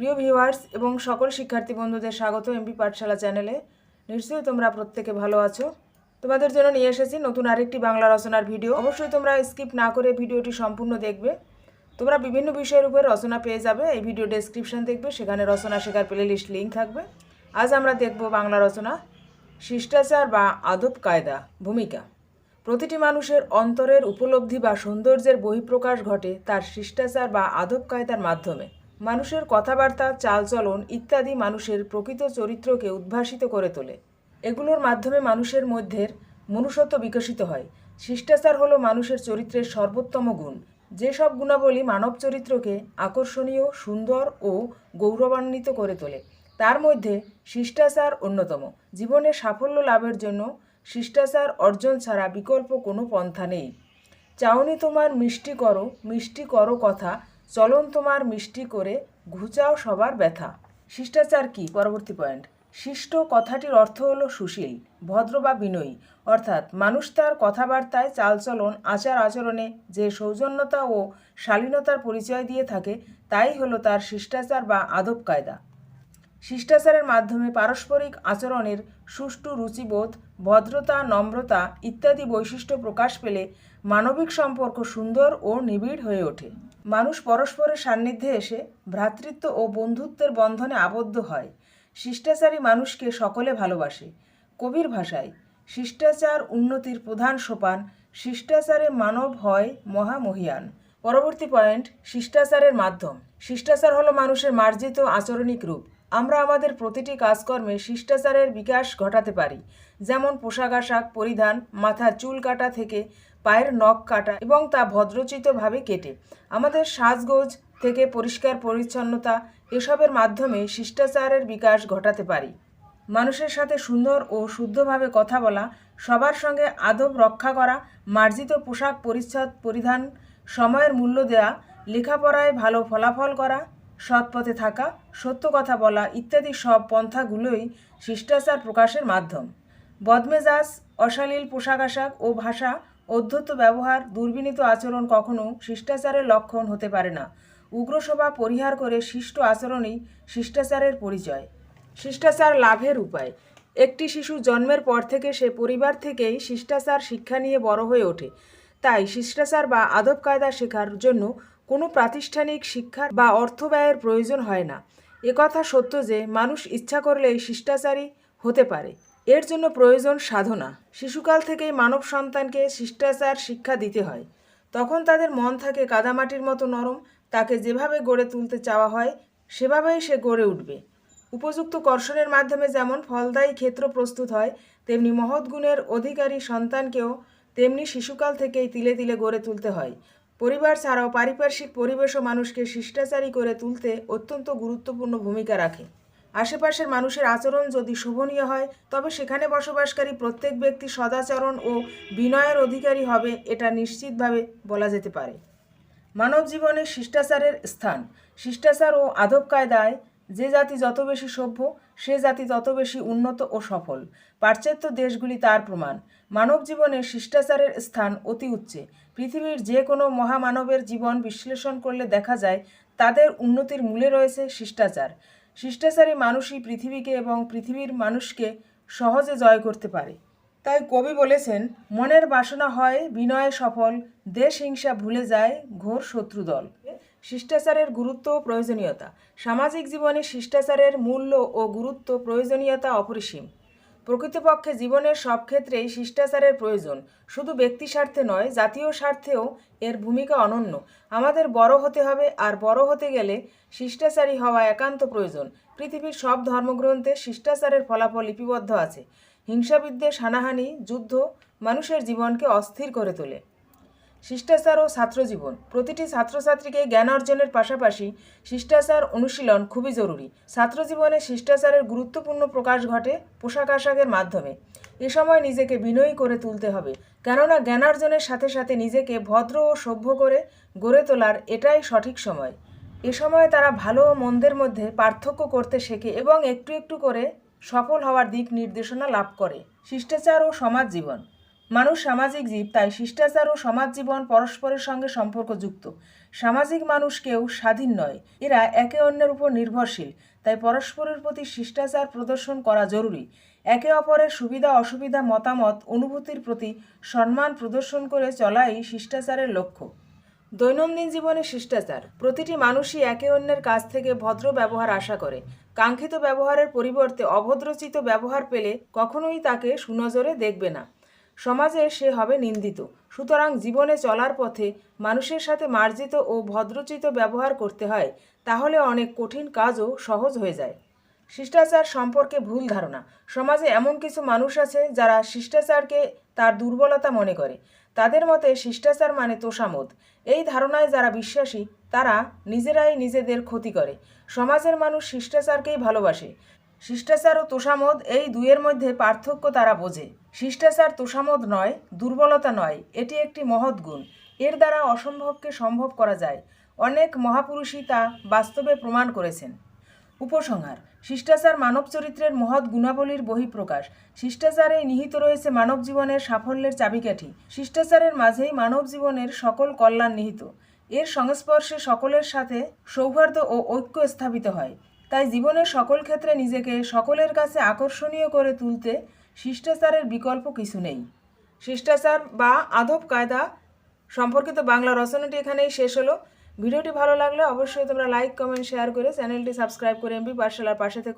প্রিয় ভিউয়ার্স এবং সকল শিক্ষার্থী বন্ধুদের স্বাগত এমপি পাঠশালা চ্যানেলে নিশ্চয়ই তোমরা প্রত্যেকে ভালো আছো। তোমাদের জন্য নিয়ে এসেছি নতুন আরেকটি বাংলা রচনার ভিডিও অবশ্যই তোমরা স্কিপ না করে ভিডিওটি সম্পূর্ণ দেখবে। তোমরা বিভিন্ন বিষয়ের উপর রচনা পেয়ে যাবে। এই ভিডিও ডেসক্রিপশন দেখবে, সেখানে রচনা শেখার প্লে লিস্ট লিঙ্ক থাকবে। আজ আমরা দেখব বাংলা রচনা, শিষ্টাচার বা আদব কায়দা, ভূমিকা। প্রতিটি মানুষের অন্তরের উপলব্ধি বা সৌন্দর্যের বহিঃপ্রকাশ ঘটে তার শিষ্টাচার বা আদব কায়দার মাধ্যমে। মানুষের কথাবার্তা, চালচলন ইত্যাদি মানুষের প্রকৃত চরিত্রকে উদ্ভাসিত করে তোলে। এগুলোর মাধ্যমে মানুষের মধ্যে মনুষ্যত্ব বিকশিত হয়। শিষ্টাচার হলো মানুষের চরিত্রের সর্বোত্তম গুণ। যেসব গুণাবলী মানব চরিত্রকে আকর্ষণীয়, সুন্দর ও গৌরবান্বিত করে তোলে, তার মধ্যে শিষ্টাচার অন্যতম। জীবনে সাফল্য লাভের জন্য শিষ্টাচার অর্জন ছাড়া বিকল্প কোনো পন্থা নেই। চাউনি তোমার মিষ্টি করো মিষ্টি করো কথা চলন তোমার মিষ্টি করে ঘুচাও সবার ব্যথা। শিষ্টাচার কি? পরবর্তী পয়েন্ট শিষ্ট কথাটির অর্থ হলো সুশীল, ভদ্র বা বিনয়ী। অর্থাৎ মানুষ তার কথাবার্তায় চালচলন, আচার আচরণে যে সৌজন্যতা ও শালীনতার পরিচয় দিয়ে থাকে, তাই হলো তার শিষ্টাচার বা আদব কায়দা। শিষ্টাচারের মাধ্যমে পারস্পরিক আচরণের সুষ্ঠু রুচিবোধ, ভদ্রতা, নম্রতা ইত্যাদি বৈশিষ্ট্য প্রকাশ পেলে মানবিক সম্পর্ক সুন্দর ও নিবিড় হয়ে ওঠে। মানুষ পরস্পরের সান্নিধ্যে এসে ভ্রাতৃত্ব ও বন্ধুত্বের বন্ধনে আবদ্ধ হয়। শিষ্টাচারী মানুষকে সকলে ভালোবাসে। কবির ভাষায়, শিষ্টাচার উন্নতির প্রধান সোপান, শিষ্টাচারে মানব হয় মহামহিয়ান। পরবর্তী পয়েন্ট, শিষ্টাচারের মাধ্যম। শিষ্টাচার হলো মানুষের মার্জিত আচরণিক রূপ। আমরা আমাদের প্রতিটি কাজকর্মে শিষ্টাচারের বিকাশ ঘটাতে পারি। যেমন পোশাক আশাক পরিধান, মাথার চুল কাটা থেকে পায়ের নখ কাটা এবং তা ভদ্রচিতভাবে কেটে। আমাদের সাজগোজ থেকে পরিষ্কার পরিচ্ছন্নতা এসবের মাধ্যমে শিষ্টাচারের বিকাশ ঘটাতে পারি। মানুষের সাথে সুন্দর ও শুদ্ধভাবে কথা বলা, সবার সঙ্গে আদব রক্ষা করা, মার্জিত পোশাক পরিচ্ছদ পরিধান, সময়ের মূল্য দেওয়া লেখাপড়ায় ভালো ফলাফল করা সৎ পথে থাকা, সত্য কথা বলা ইত্যাদি সব পন্থাগুলোই শিষ্টাচার প্রকাশের মাধ্যম। বদমেজাজ, অশালীল পোশাক আশাক ও ভাষা অধ্যত্ত ব্যবহার, দুর্বিনীত আচরণ কখনো শিষ্টাচারের লক্ষণ হতে পারে না। উগ্রসভা পরিহার করে শিষ্ট আচরণই শিষ্টাচারের পরিচয়। শিষ্টাচার লাভের উপায়। একটি শিশু জন্মের পর থেকে সে পরিবার থেকেই শিষ্টাচার শিক্ষা নিয়ে বড় হয়ে ওঠে। তাই শিষ্টাচার বা আদব কায়দা শেখার জন্য কোনো প্রাতিষ্ঠানিক শিক্ষার বা অর্থ ব্যয়ের প্রয়োজন হয় না। একথা সত্য যে, মানুষ ইচ্ছা করলেই শিষ্টাচারী হতে পারে। এর জন্য প্রয়োজন সাধনা। শিশুকাল থেকেই মানব সন্তানকে শিষ্টাচার শিক্ষা দিতে হয়। তখন তাদের মন থাকে কাদামাটির মতো নরম, তাকে যেভাবে গড়ে তুলতে চাওয়া হয়, সেভাবেই সে গড়ে উঠবে। উপযুক্ত কর্ষণের মাধ্যমে যেমন ফলদায়ী ক্ষেত্র প্রস্তুত হয়, তেমনি মহৎ গুণের অধিকারী সন্তানকেও তেমনি শিশুকাল থেকেই তিলে তিলে গড়ে তুলতে হয়। পরিবার ছাড়াও পারিপার্শ্বিক পরিবেশও মানুষকে শিষ্টাচারী করে তুলতে অত্যন্ত গুরুত্বপূর্ণ ভূমিকা রাখে। আশেপাশের মানুষের আচরণ যদি শোভনীয় হয়, তবে সেখানে বসবাসকারী প্রত্যেক ব্যক্তি সদাচরণ ও বিনয়ের অধিকারী হবে এটা নিশ্চিতভাবে বলা যেতে পারে। মানব জীবনে শিষ্টাচারের স্থান। শিষ্টাচার ও আদব কায়দায় যে জাতি যত বেশি সভ্য, সে জাতি তত বেশি উন্নত ও সফল। পাশ্চাত্য দেশগুলি তার প্রমাণ। মানব জীবনে শিষ্টাচারের স্থান অতি উচ্চে। পৃথিবীর যে কোনো মহামানবের জীবন বিশ্লেষণ করলে দেখা যায়, তাদের উন্নতির মূলে রয়েছে শিষ্টাচার। শিষ্টাচারী মানুষই পৃথিবীকে এবং পৃথিবীর মানুষকে সহজে জয় করতে পারে। তাই কবি বলেছেন, মনের বাসনা হয়, বিনয়ে সফল, দেশ হিংসা ভুলে যায়, ঘোর শত্রুদল শিষ্টাচারের গুরুত্ব ও প্রয়োজনীয়তা। সামাজিক জীবনে শিষ্টাচারের মূল্য ও গুরুত্ব প্রয়োজনীয়তা অপরিসীম। প্রকৃতপক্ষে জীবনের সব ক্ষেত্রেই শিষ্টাচারের প্রয়োজন। শুধু ব্যক্তি স্বার্থে নয়, জাতীয় স্বার্থেও এর ভূমিকা অনন্য। আমাদের বড় হতে হবে, আর বড় হতে গেলে শিষ্টাচারী হওয়া একান্ত প্রয়োজন। পৃথিবীর সব ধর্মগ্রন্থে শিষ্টাচারের ফলাফল লিপিবদ্ধ আছে। হিংসাবিদ্বেষ, হানাহানি, যুদ্ধ মানুষের জীবনকে অস্থির করে তোলে। শিষ্টাচার ও ছাত্রজীবন। প্রতিটি ছাত্রছাত্রীকে জ্ঞান অর্জনের পাশাপাশি শিষ্টাচার অনুশীলন খুবই জরুরি। ছাত্রজীবনে শিষ্টাচারের গুরুত্বপূর্ণ প্রকাশ ঘটে পোশাক আশাকের মাধ্যমে। এ সময় নিজেকে বিনয়ী করে তুলতে হবে, কেননা জ্ঞানার্জনের সাথে সাথে নিজেকে ভদ্র ও সভ্য করে গড়ে তোলার এটাই সঠিক সময়। এ সময় তারা ভালো ও মন্দের মধ্যে পার্থক্য করতে শেখে এবং একটু একটু করে সফল হওয়ার দিক নির্দেশনা লাভ করে। শিষ্টাচার ও সমাজ জীবন মানুষ সামাজিক জীব, তাই শিষ্টাচার ও সমাজ জীবন পরস্পরের সঙ্গে সম্পর্কযুক্ত। সামাজিক মানুষ কেউ স্বাধীন নয়, এরা একে অন্যের উপর নির্ভরশীল, তাই পরস্পরের প্রতি শিষ্টাচার প্রদর্শন করা জরুরি। একে অপরের সুবিধা, অসুবিধা, মতামত, অনুভূতির প্রতি সম্মান প্রদর্শন করে চলাই শিষ্টাচারের লক্ষ্য। দৈনন্দিন জীবনে শিষ্টাচার, প্রতিটি মানুষই একে অন্যের কাছ থেকে ভদ্র ব্যবহার আশা করে। কাঙ্ক্ষিত ব্যবহারের পরিবর্তে অভদ্রচিত ব্যবহার পেলে কখনোই তাকে সুনজরে দেখবে না। সমাজে সে হবে নিন্দিত। সুতরাং জীবনে চলার পথে মানুষের সাথে মার্জিত ও ভদ্রচিত ব্যবহার করতে হয়, তাহলে অনেক কঠিন কাজও সহজ হয়ে যায়। শিষ্টাচার সম্পর্কে ভুল ধারণা। সমাজে এমন কিছু মানুষ আছে যারা শিষ্টাচারকে তার দুর্বলতা মনে করে। তাদের মতে শিষ্টাচার মানে তোষামোদ। এই ধারণায় যারা বিশ্বাসী, তারা নিজেরাই নিজেদের ক্ষতি করে। সমাজের মানুষ শিষ্টাচারকেই ভালোবাসে। শিষ্টাচার ও তোষামোদ এই দুইয়ের মধ্যে পার্থক্য তারা বোঝে। শিষ্টাচার তোষামোদ নয়, দুর্বলতা নয়, এটি একটি মহৎ গুণ। এর দ্বারা অসম্ভবকে সম্ভব করা যায়। অনেক মহাপুরুষই তা বাস্তবে প্রমাণ করেছেন। উপসংহার, শিষ্টাচার মানব চরিত্রের মহৎ গুণাবলীর বহিঃপ্রকাশ। শিষ্টাচারে নিহিত রয়েছে মানব জীবনের সাফল্যের চাবিকাঠি। শিষ্টাচারের মাঝেই মানব জীবনের সকল কল্যাণ নিহিত। এর সংস্পর্শে সকলের সাথে সৌহার্দ্য ও ঐক্য স্থাপিত হয়। তাই জীবনের সকল ক্ষেত্রে নিজেকে সকলের কাছে আকর্ষণীয় করে তুলতে শিষ্টাচারের বিকল্প কিছু নেই। শিষ্টাচার বা আদব কায়দা সম্পর্কিত বাংলা রচনাটি এখানেই শেষ হলো। ভিডিওটি ভালো লাগলে অবশ্যই তোমরা লাইক কমেন্ট শেয়ার করে চ্যানেলটি সাবস্ক্রাইব করে এমবি পাঠশালার পাশে থেকে।